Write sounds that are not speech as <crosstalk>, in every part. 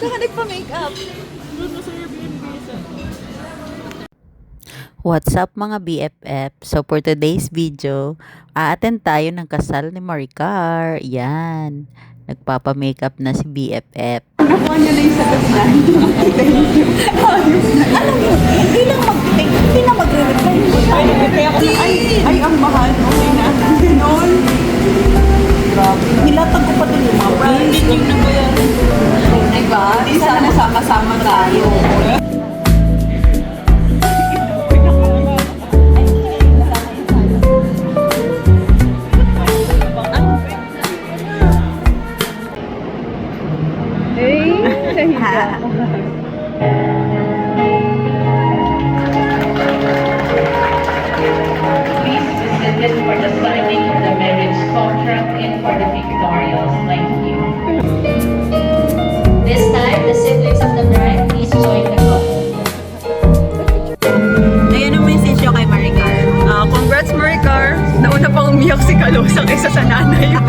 Saka nagpa-makeup. What's up mga BFF? So for today's video, a-attend tayo ng kasal ni Maricar. Yan. Nagpapa-makeup na si BFF. Nakuha niya na yung sagot na. <laughs> Hindi lang mag-take. Please be for the signing of the marriage contract and for the pictorials. Thank you. This time, the siblings of the bride, please join the couple. Ayan ang message kay Maricar. Ah, congrats Maricar! Nauna pang umiyak si Kalosa kaysa sa nanay mo.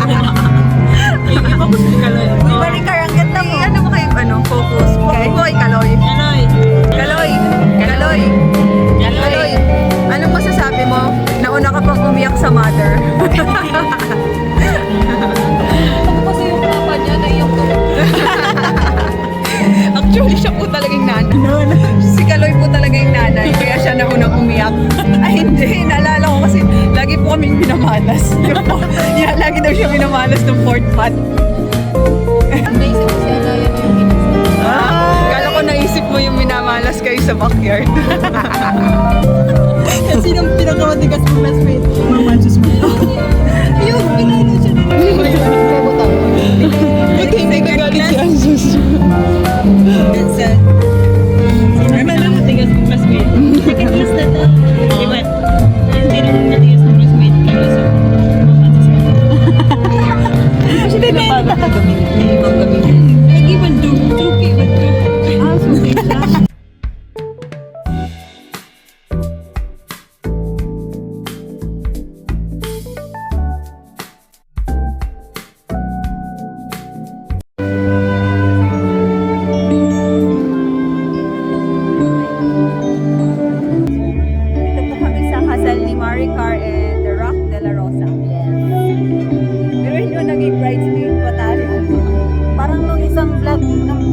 Iba ko <laughs> si Kaloy. Maricar, sa mother. Kasi yung papa niya na yung <laughs> Actually, siya po talagang nanay. Si Kaloy po talaga yung nanay, kaya siya naunang umiyak. Ay, hindi. Naalala ko kasi lagi po kaming minamalas. Yun <laughs> po. yeah, lagi daw siya minamalas ng fourth pot. Naisip ko si Alaya na yung kinasa. Ah, kala ko naisip mo yung minamalas kayo sa backyard. <laughs>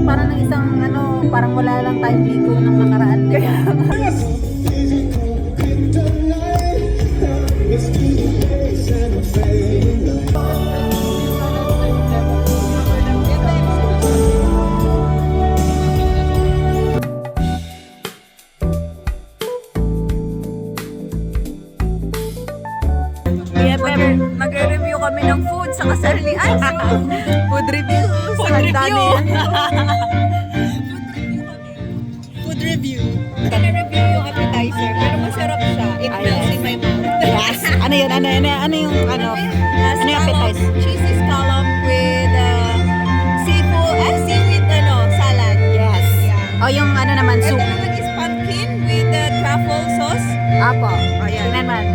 parang nung isang ano, parang wala lang tayong ligo ng nakaraan. Kaya BFF, magre-review kami ng food sa kasal ni Anso. food review. <laughs> Food review. food review. Kami review yung appetizer, pero masarap siya. It melts in my mouth. yes. Ano yun? Ano, ano, ano yung ano? Ano yung appetizer? Cheesy scallop with uh, seafood, ah, seaweed ano, salad. Yes. Yeah. O yung ano naman, soup. Pumpkin with the truffle sauce. Apo. Ayan. Tingnan man.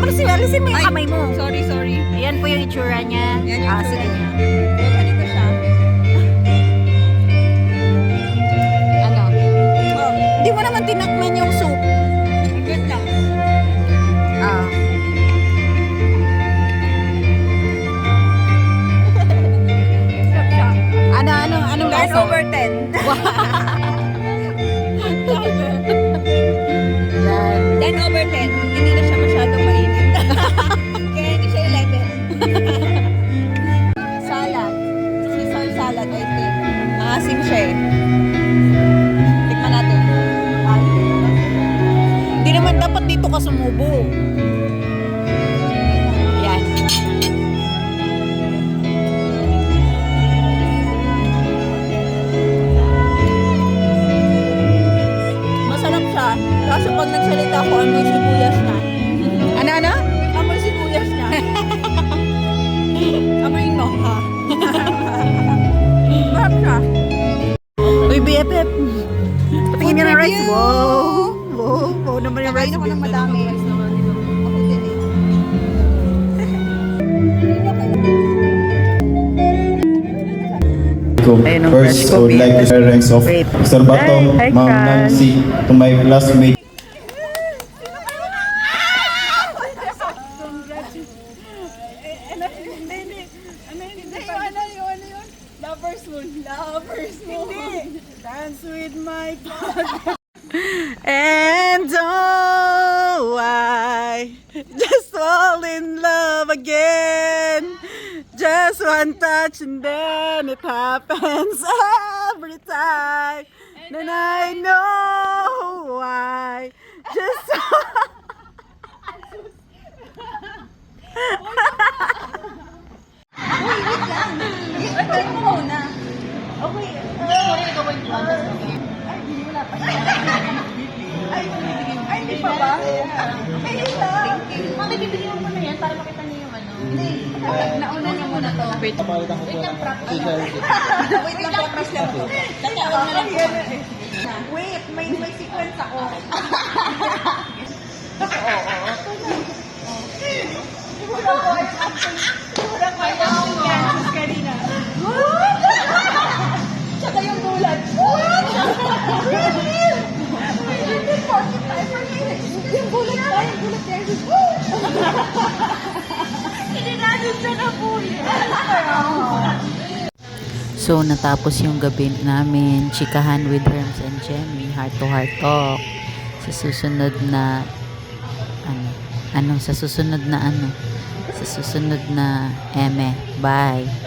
Alisin, alisin mo yung Ay, kamay mo. Sorry, sorry. Ayan po yung itsura niya. Yan yung ah, itsura sige. niya. sama sumubo. Naman yung rice. Kain ako ng madami. Ako din eh. ko. Ayun First, ko, I would like to share ranks of Wait. Sir Batong, Hi, hi, Ma'am crush. Nancy, to my classmate. Dance with my And one touch <laughs> and then it happens every time. Then I know why. Just <laughs> Mami, bibigyan mo muna yan para makita niyo yung. Hindi. Nauna niyo muna to. Wait. Wait lang, practice. Wait lang, practice lang to. Tatawag na lang. Wait, may may sequence ako. So, natapos yung gabi namin, chikahan with Herms and Jenny, heart to heart talk. Sa susunod na, ano, ano, sa susunod na ano, sa susunod na eme. Bye!